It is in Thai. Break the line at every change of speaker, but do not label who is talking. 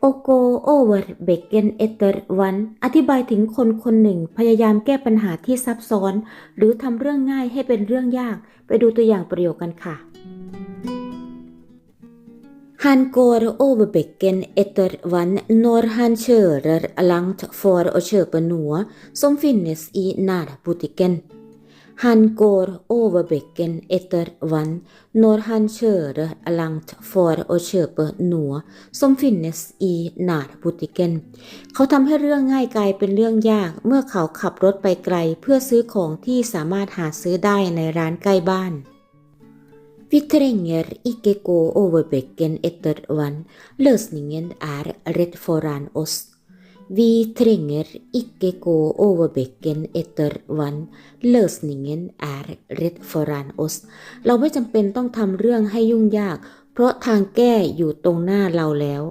โอโกโอเวอร์เบเกนเอเตอร์วันอธิบายถึงคนคนหนึ่งพยายามแก้ปัญหาที่ซับซ้อน หรือทำเรื่องง่ายให้เป็นเรื่องยาก ไปดูตัวอย่างประโยคกันค่ะ Han går over bekken etter vann når han kjører langt for å kjøpe noe som finnes i nærbutikken. Han går over bekken etter vann når han kjører langt for å kjøpe noe som finnes i nærbutikken. เขาทำให้เรื่องง่ายกลายเป็นเรื่องยากเมื่อเขาขับรถไปไกลเพื่อซื้อของที่สามารถหาซื้อได้ในร้านใกล้บ้าน Vi trenger ikke gå over bekken etter vann. Løsningen er rett foran oss. Vi trenger ikke gå over bekken etter vann. Løsningen er rett foran oss. เราไม่จำเป็นต้องทำเรื่องให้ยุ่งยาก เพราะทางแก้อยู่ตรงหน้าเราแล้ว